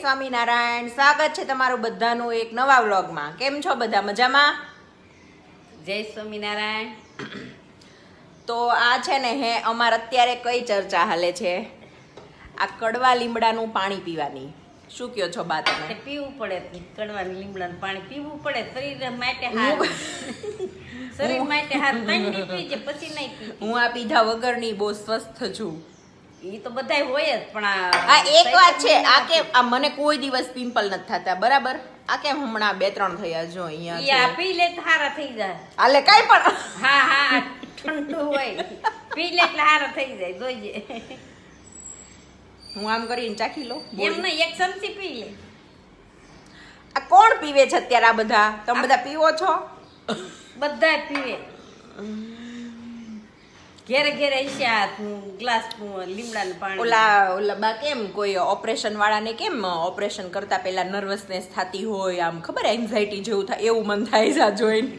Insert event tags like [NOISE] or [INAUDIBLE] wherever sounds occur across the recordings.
સ્વામિનારાયણ. સ્વાગત છે તમારું બધાનું એક નવા વ્લોગમાં. કેમ છો બધા? મજામાં? જય સ્વામિનારાયણ. તો આ છે ને હે અમારે અત્યારે કઈ ચર્ચા હાલે છે? આ કડવા લીમડાનું પાણી પીવાની. શું કયો છો બા તમે? પીવું પડે કડવા લીમડાનું પાણી પીવું પડે. શરીર માટે શરીર માટે હાર. પછી નહીં હું આ પીધા વગરની બહુ સ્વસ્થ છું. એ તો બધાય હોય જ પણ આ એક વાત છે આ કે આ મને કોઈ દિવસ પિમ્પલ નથી થતા બરાબર? આ કેમ હમણાં બે ત્રણ થયા જો ઈ આ અહીંયા પી લે હારા થઈ જાય. હાલે કાંઈ પણ. હા હા ઠંડુ હોય. પી લે એટલે હારા થઈ જાય જોઈજે. હું આમ કરીને ચાખી લઉં એમ નહીં એક ચમચી પી લે. આ કોણ પીવે છે અત્યારે આ બધા? તમે બધા પીવો છો? બધા પીવે. ઘેરે ઘેરે હશે ગ્લાસ લીમડાનું પાણી. ઓલા ઓલા બા કેમ કોઈ ઓપરેશન વાળાને કેમ ઓપરેશન કરતા પહેલા નર્વસનેસ થતી હોય આમ ખબર એન્ઝાયટી જેવું થાય એવું મન થાય છે આ જોઈને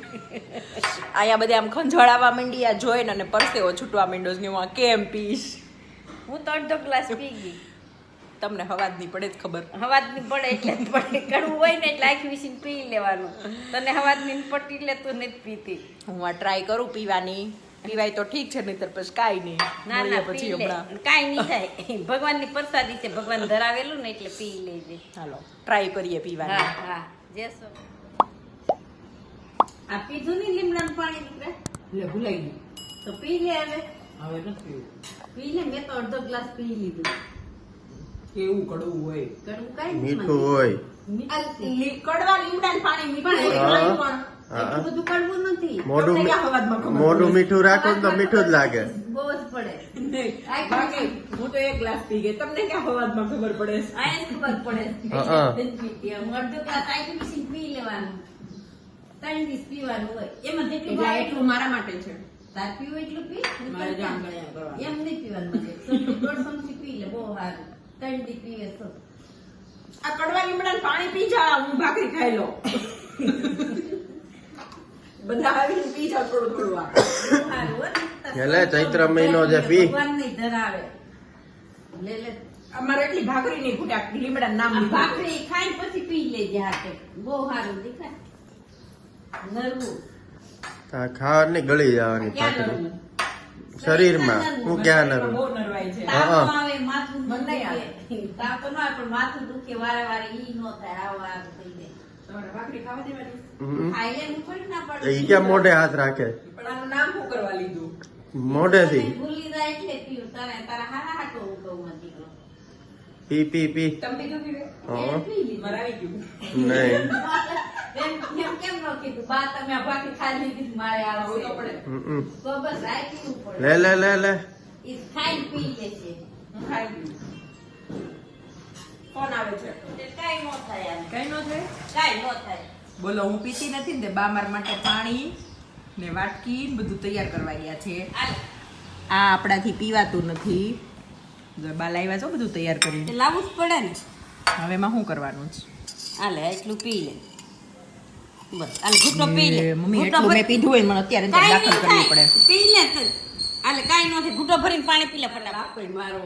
અહીંયા બધે આમ ખંજવાળાવા માંડી આ જોઈને અને પરસેવો છૂટવા માંડ્યો ને હું આ કેમ પીશ? હું તો અડધો ગ્લાસ પી ગઈ. તમને હવાજ નહીં પડે જ ખબર. હવાજની પડે એટલે પડે. કડવું હોય ને એટલે આખી વિસીને પી લેવાનું. તને હવાજની પડતી એટલે તું નથી પીતી. હું આ ટ્રાય કરું પીવાની. પીવાય તો ઠીક છે નહીતર પછી કાઈ નહીં. ના ના પછી પી લે. હમણાં. કાંઈ નહીં થાય. [LAUGHS] ભગવાનની પ્રસાદી છે ભગવાન ધરાવેલું ને એટલે પી લેજે. ચાલો ટ્રાય કરીએ પીવાની. હા હા. જેસો આ પીધું ની લીમડાનું પાણી દીકરા એટલે ભૂલાઈ ગયું. તો પી લે હવે. હવે નથી પીવું. પી લે મેં તો અડધો ગ્લાસ પી લીધું. કેવું કડવું હોય? કડવું કાઈ મીઠું હોય. કડવા લીમડાનું પાણી મીઠું હોય પણ. બધું નથી. મોઢું મીઠું રાખો તો મીઠું જ લાગે. બહુ જ પડે. બાકી હું તો એક ગ્લાસ પી ગઈ. તમને ક્યાં હવાજમાં ખબર પડે? ખબર પડે. હા, અડધો ગ્લાસ આઈસ્ક્રીમ પી લેવાનું? ત્રણ દિવસ પીવાનું હોય. એમાં જેટલું એટલે આ ભાવે એટલું મારા માટે છે. તાર પીવું એટલું પી? મારે. એમ નહીં પીવાનું. દોઢ ચમચી પી લે. બહુ સારું. ત્રણ દી પીવે તો. આ કડવા લીમડાનું પાણી પી જા. હું ભાખરી ખાઈ લઉં. [LAUGHS] બધા આવીને પી જા થોડું થોડું આ. બહુ સારું હો ને. એટલે ચૈત્ર મહિનો જે પી. ધરાવે. લે લે અમારે એટલી ભાખરી નહીં ખૂટે લીમડા નામ ભાખરી ખાઈ પછી પી લેજે હાથે. બહુ સારું દેખાય. નરવું. ગળી જવાની ભાખરી. શરીરમાં. હું ક્યાં બહુ નરું નરવાય છે. હા, આવે માથું મને નહીં તાપ ન આવે પણ માથું દુખે વારે વારે ઈ નો થાય આવો થઈ જાય. એ ક્યાં મોઢે હાથ રાખે? નામ શું કરવા લીધું? મોઢેથી? ભૂલી જાય એટલે પીવું તારે તારા હારા હાટો હું કહું માં દીકરો પી પી પી. નહીં. કેમ લે લે લે લે. ઈ ખાઈને પી લે છે. હું ખાઈ ગયું કોણ આવે છે તે નો થાય કઈ નો થાય? કાંઈ નો થાય. બોલો હું પીતી નથી ને બા મારા માટે પાણી ને વાટકી બધું તૈયાર કરવા ગયા છે. આ આપણાથી પીવાતું નથી. જો બા લાવ્યા છો બધું તૈયાર કરી લાવવું જ પડે ને. હવે એમાં શું કરવાનું છે? હાલે એટલું પી લે. બસ હાલ ઘૂંટો પી લે. મમ્મી એટલું મેં પીધું હોય મને અત્યારે અંદર દાખલ નહીં પડે. પી લે. હાલે કાંઈ ન થાય. ઘૂંટો ભરીને પાણી પી લે ફટાફટ. મારો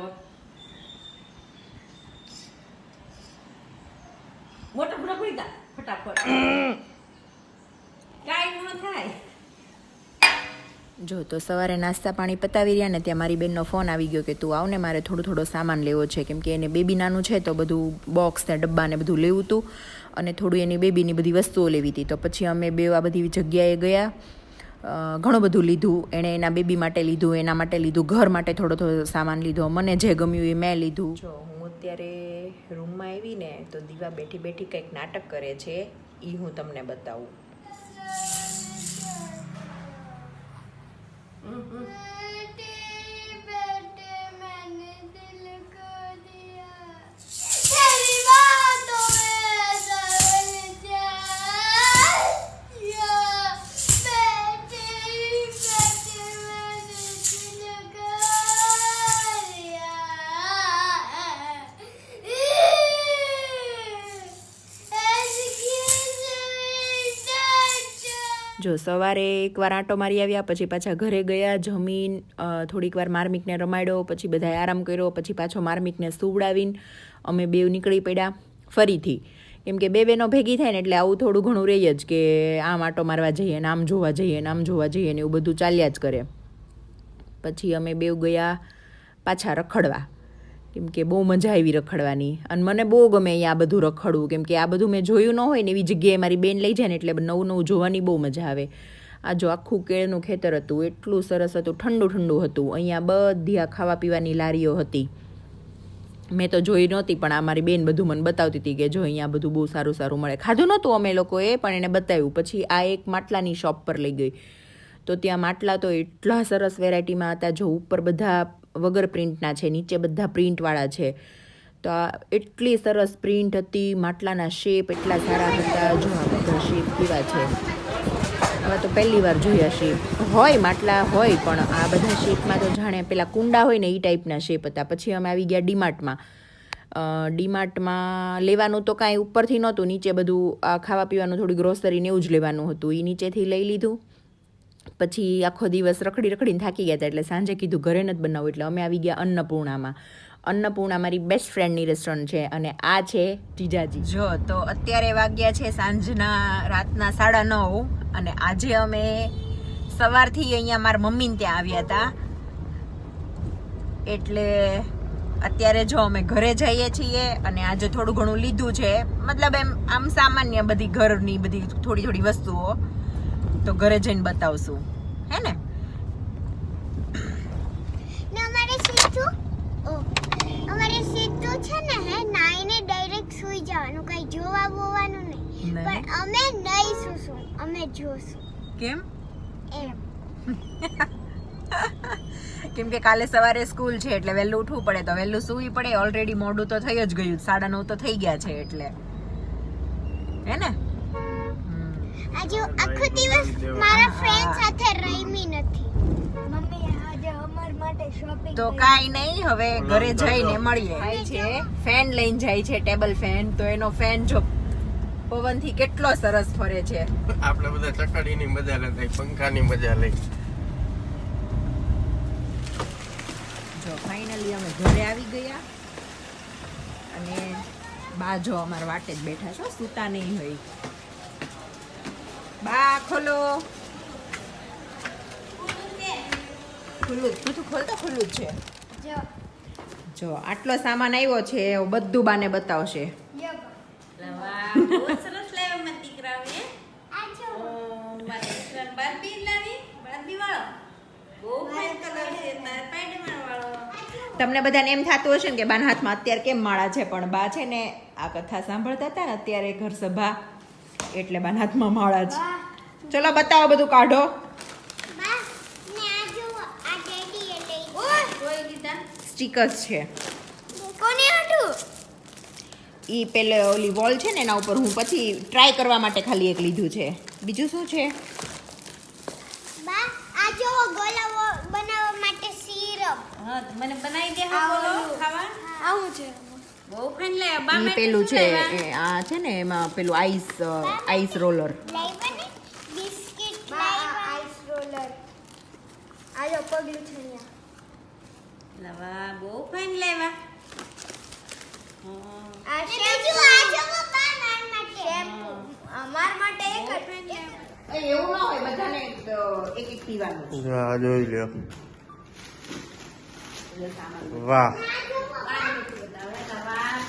મોટો ઘૂંટો ભરી જા ફટાફટ. કાંઈ ન થાય. જો તો સવારે નાસ્તા પાણી પતાવી રહ્યા ને ત્યાં મારી બેનનો ફોન આવી ગયો કે તું આવ ને મારે થોડો થોડો સામાન લેવો છે. કેમ કે એને બેબી નાનું છે તો બધું બોક્સ ને ડબ્બા ને બધું લેવું હતું અને થોડું એની બેબીની બધી વસ્તુઓ લેવી હતી તો પછી અમે બે આ બધી જગ્યાએ ગયા. ઘણું બધું લીધું. એણે એના બેબી માટે લીધું એના માટે લીધું ઘર માટે થોડો થોડો સામાન લીધો. મને જે ગમ્યું એ મેં લીધું. જો હું અત્યારે રૂમમાં આવી ને તો દીવા બેઠી બેઠી કંઈક નાટક કરે છે એ હું તમને બતાવું. જો સવારે એકવાર આંટો મારી આવ્યા, પછી પાછા ઘરે ગયા, જમીન થોડીક વાર માર્મિકને રમાડ્યો, પછી બધાએ આરામ કર્યો, પછી પાછો માર્મિકને સુવડાવીને અમે બેવ નીકળી પડ્યા ફરીથી. કેમ કે બે બહેનો ભેગી થાય ને એટલે આવું થોડું ઘણું રહે જ કે આમ આંટો મારવા જઈએ ને આમ જોવા જઈએ ને આમ જોવા જઈએ ને એવું બધું ચાલ્યા જ કરે. પછી અમે બેવ ગયા પાછા રખડવા. કેમ કે બહુ મજા આવી રખડવાની. અને મને બહુ ગમે અહીંયા બધું રખડવું. કેમ કે આ બધું મેં જોયું ન હોય ને એવી જગ્યાએ મારી બેન લઈ જાય ને એટલે નવું નવું જોવાની બહુ મજા આવે. આ જો આખું કેળનું ખેતર હતું, એટલું સરસ હતું, ઠંડુ ઠંડુ હતું. અહીંયા બધી આ ખાવા પીવાની લારીઓ હતી. મેં તો જોઈ નહોતી, પણ આ મારી બેન બધું મને બતાવતી હતી કે જો અહીંયા બધું બહુ સારું સારું મળે. ખાધું નહોતું અમે લોકોએ, પણ એને બતાવ્યું. પછી આ એક માટલાની શોપ પર લઈ ગઈ. તો ત્યાં માટલા તો એટલા સરસ વેરાયટીમાં હતા. જો ઉપર બધા વગર પ્રિન્ટના છે, નીચે બધા પ્રિન્ટવાળા છે. તો આ એટલી સરસ પ્રિન્ટ હતી, માટલાના શેપ એટલા સારા હતા. જો આ બધા શેપ કેવા છે? હવે તો પહેલી વાર જોયા શેપ. હોય માટલા, હોય પણ આ બધા શેપમાં તો જાણે પેલા કુંડા હોય ને એ ટાઈપના શેપ હતા. પછી અમે આવી ગયા ડીમાર્ટમાં. ડીમાર્ટમાં લેવાનું તો કાંઈ ઉપરથી નહોતું. નીચે બધું ખાવા પીવાનું થોડી ગ્રોસરી ને એવું જ લેવાનું હતું. એ નીચેથી લઈ લીધું. પછી આખો દિવસ રખડી રખડીને થાકી ગયા હતા. એટલે સાંજે કીધું ઘરે નથી બનાવું એટલે અમે આવી ગયા અન્નપૂર્ણામાં. અન્નપૂર્ણા મારી બેસ્ટ ફ્રેન્ડની રેસ્ટોરન્ટ છે અને આ છે જીજાજી. જો, તો અત્યારે વાગ્યા છે સાંજના રાતના સાડા નવ અને આજે અમે સવારથી અહીંયા મારા મમ્મીને ત્યાં આવ્યા હતા. એટલે અત્યારે જો અમે ઘરે જઈએ છીએ અને આજે થોડું ઘણું લીધું છે. મતલબ એમ, આમ સામાન્ય બધી ઘરની બધી થોડી થોડી વસ્તુઓ. તો ઘરે જઈને બતાવશું. હે ને? ને અમારે સીધું છે ને હે નાઈને ડાયરેક્ટ સૂઈ જવાનું કઈ જોવા બોવાનું નહીં. પણ અમે નહીં સૂશું અમે જોશું. કેમ? એમ. [LAUGHS] કેમ કે કાલે સવારે સ્કૂલ છે એટલે વહેલું ઉઠવું પડે તો વહેલું સૂવી પડે. ઓલરેડી મોડું તો થઈ જ ગયું. સાડા નવ તો થઈ ગયા છે એટલે. હે ને. આજે આખો દિવસ મારા ફ્રેન્ડ સાથે રમી નથી. મમ્મી આજે અમાર માટે શોપિંગ તો કાંઈ નહીં હવે ઘરે જઈને મળીએ. જાય છે. ફેન લઈને જાય છે ટેબલ ફેન તો એનો ફેન જો પવનથી કેટલો સરસ ફરે છે. આપણે બધા ચકડીની મજા લેતા પંખાની મજા લઈ. જો ફાઇનલી અમે ઘરે આવી ગયા. અને બા જો અમારા વાટે જ બેઠા છો સૂતા નહીં હોય. બા ખોલો ખુલ્લું બધું ખોલતો ખુલ્લું જ છે જો જો આટલો સામાન આવ્યો છે બધું બાને બતાવશે જો વાહ, બહુ સરસ લાવ્યા મારા દીકરાઓએ. આ જો ઓ, મારા દીકરાને બાર્બી લાવી? બાર્બી વાળો? બહુ fine colour છે. તારે Spiderman વાળો. તમને બધાને એમ થતું હશે ને કે બાના હાથમાં અત્યારે કેમ માળા છે પણ બા છે ને આ કથા સાંભળતા હતા ને અત્યારે ઘર સભા એટલે બાના હાથમાં માળા છે ચલો બતાવો બધું કાઢો? સ્ટીકર્સ છે. એ પેલે ઓલી વોલ છે ને એના ઉપર હું પછી ટ્રાય કરવા માટે ખાલી એક લીધું છે. બીજું શું છે? બા આ જો ગોલા બનાવવા માટે સીરપ હા, મને બનાવી દે ખાવા આવું છે. માટે પેલું છે એ આ છે ને એમાં પેલું આઈસ આઈસ રોલર. લાવ્યા ને બિસ્કિટ આઈસ રોલર. આ જો પગલું છે અહીંયા. લાવા, બહુ fine લાવ્યા. હા. આ શેમ્પુ. આ જો બા માર માટે. શેમ્પુ. અમાર માટે એક જ. એવું ના હોય બધાને એક એક પીવાનું. જોઈ લ્યો. વાહ.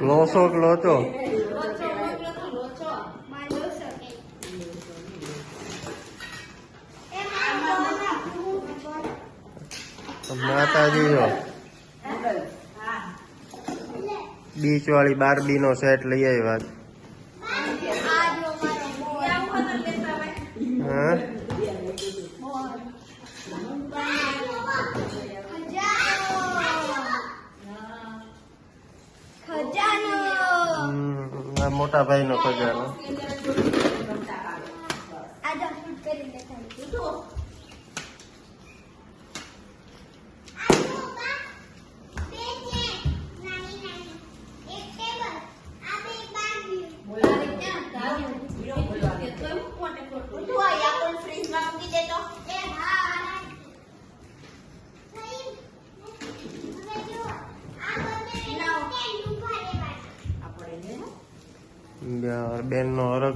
લોસો લોચો માતાજી બીચ વાળી બારબી નો સેટ લઈ આવ્યા. Hả? મોટા ભાઈ નો ખજાનો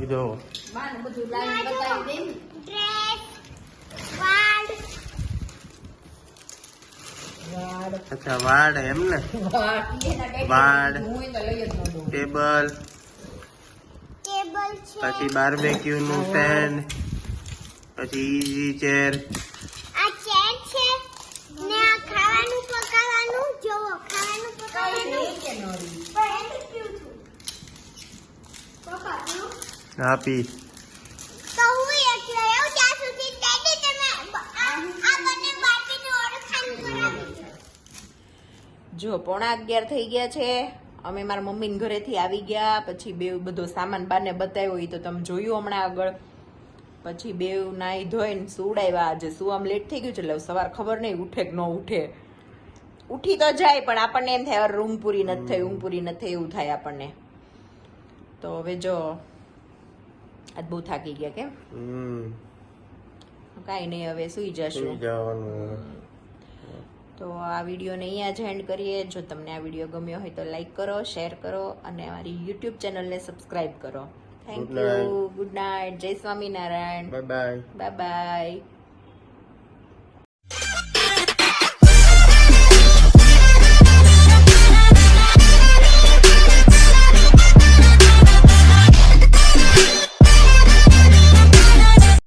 બેન નો હરખ જોવો બાને બધું લાઈન બતાવી દે. ને ડ્રેસ વાડ અચ્છા વાડ એમ ને? વાડ ટેબલ ટેબલ. પછી બાર્બેક્યુ નું સ્ટેન્ડ પછી ઇઝી ચેર આ ચેર છે ને આ ખાવાનું પકાવવાનું જોવો ખાવાનું પકાવવાનું કે નોરી પણ એમ પીવું છું પપ્પા પીવું આપી તો હું એકલો એવું ત્યાં સુધી ડેડી તમે આ આ બંને બાટીને ઓળખાણ કરાવી દો. જો પોણા અગિયાર થઈ ગયા છે. અમે મારા મમ્મીને ઘરેથી આવી ગયા પછી બે બધો સામાન બાને બતાવ્યો એ તો તમે જોયું હમણાં આગળ. પછી બે નાહી ધોઈને સુડાવ્યા આજે સુવામ લેટ થઈ ગયું છે એટલે સવાર ખબર નહીં ઉઠે કે ન ઉઠે. ઉઠી તો જાય પણ આપણને એમ થાય રૂમ પૂરી નથી થઈ ઊંઘ પૂરી નથી થઈ એવું થાય આપણને. તો હવે જો આજ બહુ થાકી ગયા કેમ? કાંઈ નહીં હવે સુઈ જશું. તો આ વિડીયોને અહીંયા જ એન્ડ કરીએ. જો તમને આ વીડિયો ગમ્યો હોય તો લાઈક કરો શેર કરો અને અમારી યુટ્યુબ ચેનલને સબસ્ક્રાઈબ કરો. થેન્ક યુ ગુડ નાઇટ જય સ્વામિનારાયણ. Bye bye